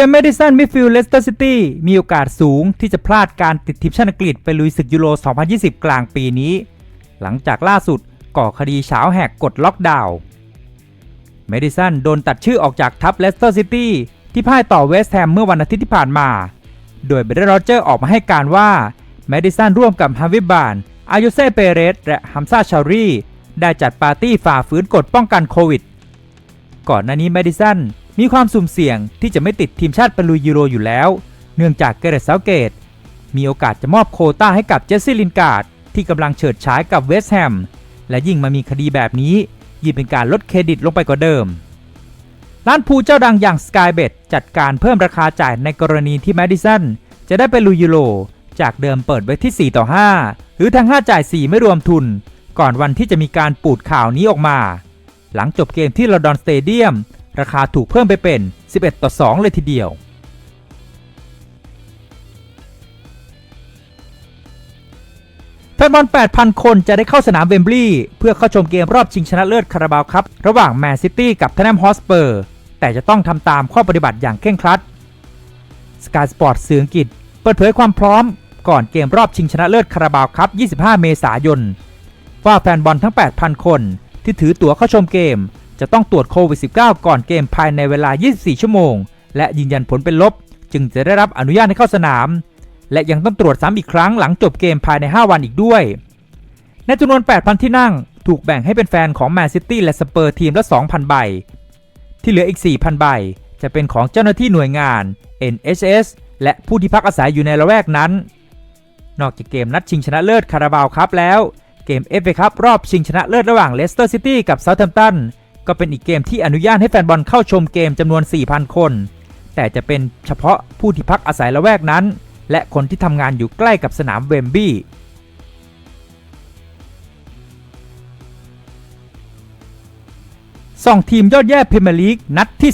จมส์เมดิสันมิดฟิลด์เลสเตอร์ซิตี้มีโอกาสสูงที่จะพลาดการติดทีมชาติอังกฤษไปลุยศึกยูโร 2020 กลางปีนี้ หลังจากล่าสุดก่อคดีเฉาแหกกฎล็อกดาวน์เมดิสันโดนตัดชื่อออกจากทัพเลสเตอร์ซิตี้ที่พ่ายต่อเวสต์แฮมเมื่อวันอาทิตย์ที่ผ่านมา โดยเบรดโรเจอร์ออกมาให้การว่าเมดิสันร่วมกับฮาวิบาน อายุเซ่เปเรส และฮัมซาชารีได้จัดปาร์ตี้ฝ่าฝืนกฎป้องกันโควิด ก่อนหน้านี้เมดิสัน มีความสุ่มเสี่ยงที่จะไม่ติดทีมชาติไปลุยยูโรอยู่แล้ว เนื่องจากเกเรตเซาเกต มีโอกาสจะมอบโคต้าให้กับเจสซี่ลินการ์ดที่กำลังเฉิดฉายกับเวสต์แฮมและยิ่งมามีคดีแบบนี้ ยิ่งเป็นการลดเครดิตลงไปกว่าเดิม ร้านพูเจ้าดังอย่าง Skybet จัดการเพิ่มราคาจ่ายในกรณีที่แมดิสันจะได้ไปลุยยูโรจากเดิมเปิดไว้ที่ 4 ต่อ 5 หรือทั้ง 5 จ่าย 4 ไม่รวมทุน ก่อนวันที่จะมีการปูดข่าวนี้ออกมา หลังจบเกมที่ลอนดอนสเตเดียม ราคาถูกเพิ่มไปเป็น 11 ต่อ 2 เลยทีเดียว แฟนบอล 8,000 คนจะได้เข้าสนามเวมบลีย์เพื่อเข้าชมเกมรอบชิงชนะเลิศคาราบาวครับ ระหว่างแมนซิตี้กับทนแนมฮอสเปอร์ แต่จะต้องทำตามข้อปฏิบัติอย่างเคร่งครัดสกายสปอร์ตสื่ออังกฤษ เปิดเผยความพร้อมก่อนเกมรอบชิงชนะเลิศคาราบาวครับ 25 เมษายน ว่าแฟนบอลทั้ง 8,000 คนที่ถือตั๋วเข้าชมเกม จะต้องตรวจโควิด -19 ก่อนเกมภายในเวลา 24 ชั่วโมง และยืนยันผลเป็นลบ จึงจะได้รับอนุญาตให้เข้าสนาม และยังต้องตรวจซ้ำอีกครั้งหลังจบเกมภายใน 5 วันอีกด้วย ในจำนวน 8,000 ที่นั่ง ถูกแบ่งให้เป็นแฟนของแมนซิตี้และสเปอร์ทีมละ 2,000 ใบ ที่เหลืออีก 4,000 ใบ จะเป็นของเจ้าหน้าที่หน่วยงาน NHS และผู้ที่พักอาศัยอยู่ในละแวกนั้น นอกจากเกมนัดชิงชนะเลิศคาราบาวครับแล้ว เกม FA ครับรอบชิงชนะเลิศระหว่างเลสเตอร์ซิตี้กับเซาท์แฮมป์ตัน ก็เป็นอีกเกมที่อนุญาตให้แฟนบอลเข้าชมเกมจำนวน 4,000 คน แต่จะเป็นเฉพาะผู้ที่พักอาศัยละแวกนั้น และคนที่ทำงานอยู่ใกล้กับสนามเวมบลีย์สองทีมยอดแย่พรีเมียร์ลีกนัดที่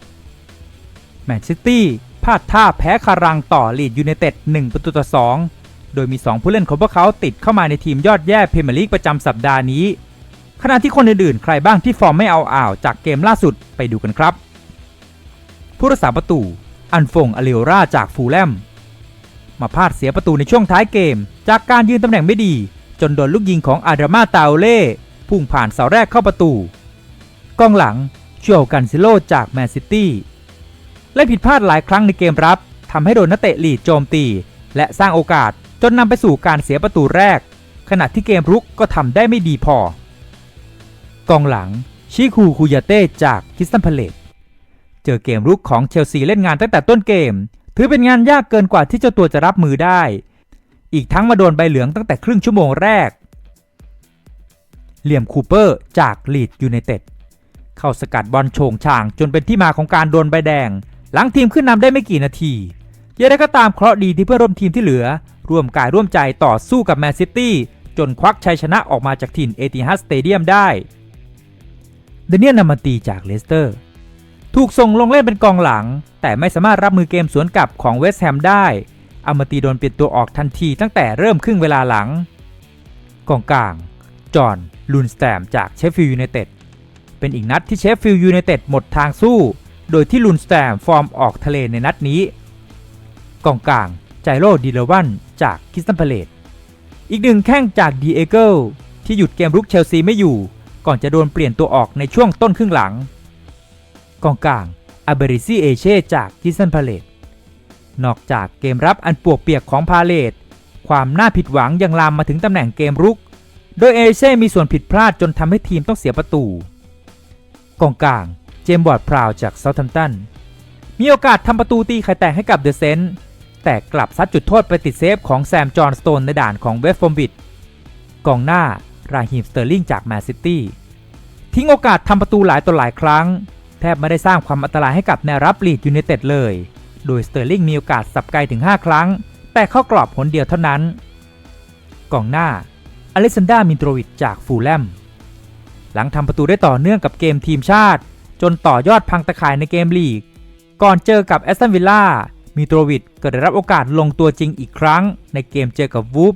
31 แมนซิตี้พลาดท่าแพ้คารังต่อลีดยูไนเต็ด1ประตูต่อ 2 โดยมี 2 ผู้เล่นของพวกเขาติดเข้ามาในทีมยอดแย่พรีเมียร์ลีกประจำสัปดาห์นี้ ขณะที่คนอื่นๆ ใครบ้างที่ฟอร์มไม่เอาอ่าวจากเกมล่าสุดไปดูกันครับ ผู้รักษาประตู อันฟงอเลโอราจากฟูลแลม มาพลาดเสียประตูในช่วงท้ายเกม จากการยืนตำแหน่งไม่ดี จนโดนลูกยิงของอาดามาตาโอเล่พุ่งผ่านเสาแรกเข้าประตูกองหลังเชียวกันซิโลจากแมนซิตี้เล่นผิดพลาดหลายครั้งในเกมรับทำให้โดนนักเตะลีดโจมตี และสร้างโอกาสจนนำไปสู่การเสียประตูแรก ขณะที่เกมรุกก็ทำได้ไม่ดีพอ กองหลังชิคูคุยาเต้จากคิสตันพาเลตเจอเกมรุกของเชลซีเล่นงานตั้งแต่ต้นเกม ถือเป็นงานยากเกินกว่าที่เจ้าตัวจะรับมือได้ อีกทั้งมาโดนใบเหลืองตั้งแต่ครึ่งชั่วโมงแรกเหลี่ยมคูเปอร์จากลีดยูไนเต็ดเข้าสกัดบอลโฉงช่างจนเป็นที่มาของการโดนใบแดง หลังทีมขึ้นนำได้ไม่กี่นาทียังไงก็ตามเคราะห์ดีที่เพื่อนร่วมทีมที่เหลือ ร่วมกายร่วมใจต่อสู้กับแมนซิตี้จนควักชัยชนะออกมาจากถิ่นเอติฮัดสเตเดียมได้ เดเนียลนามาตีจากเลสเตอร์ ถูกส่งลงเล่นเป็นกองหลัง แต่ไม่สามารถรับมือเกมสวนกลับของเวสต์แฮมได้อามาตีโดนเปลี่ยนตัวออกทันทีตั้งแต่เริ่มครึ่งเวลาหลัง กองกลาง จอห์นลูนสแตมจากเชฟฟิลด์ยูไนเต็ด เป็นอีกนัดที่เชฟฟิลด์ยูไนเต็ดหมดทางสู้ โดยที่ลูนสแตมฟอร์มออกทะเลในนัดนี้กองกลางไจโรดีเลวันจากคิสตันพาเลตอีกหนึ่งแข้งจากดีเอเกิลที่หยุดเกมรุกเชลซีไม่อยู่ ก่อนจะโดนเปลี่ยนตัวออกในช่วงต้นครึ่งหลัง กองกลางอาเบริซีเอเช่จากคิสันพาเลตนอกจากเกมรับอันปวกเปียกของพาเลตความน่าผิดหวังยังลามมาถึงตำแหน่งเกมรุก โดยเอเช่มีส่วนผิดพลาดจนทำให้ทีมต้องเสียประตู กองกลางเจมส์บอร์ดพราวจากเซาท์แฮมป์ตันมีโอกาสทำประตูตีไข่แตกให้กับเดอะเซนต์แต่กลับซัดจุดโทษไปติดเซฟของแซมจอห์นสโตนในด่านของเวสต์ฟอร์มบิดกองหน้า ราฮิมสเตอร์ลิงจากแมนซิตี้ทิ้งโอกาสทำประตูหลายต่อหลายครั้ง แทบไม่ได้สร้างความอันตรายให้กับแนวรับลีดยูไนเต็ดเลย โดยสเตอร์ลิงมีโอกาสสับไกลถึง 5 ครั้ง แต่เข้ากรอบผลเดียวเท่านั้น กองหน้าอเล็กซานดรามินโตรวิชจากฟูลแลม หลังทำประตูได้ต่อเนื่องกับเกมทีมชาติ จนต่อยอดพังตะข่ายในเกมลีก ก่อนเจอกับแอสตันวิลล่ามิโตรวิชก็ได้รับโอกาสลงตัวจริงอีกครั้ง ในเกมเจอกับวูฟ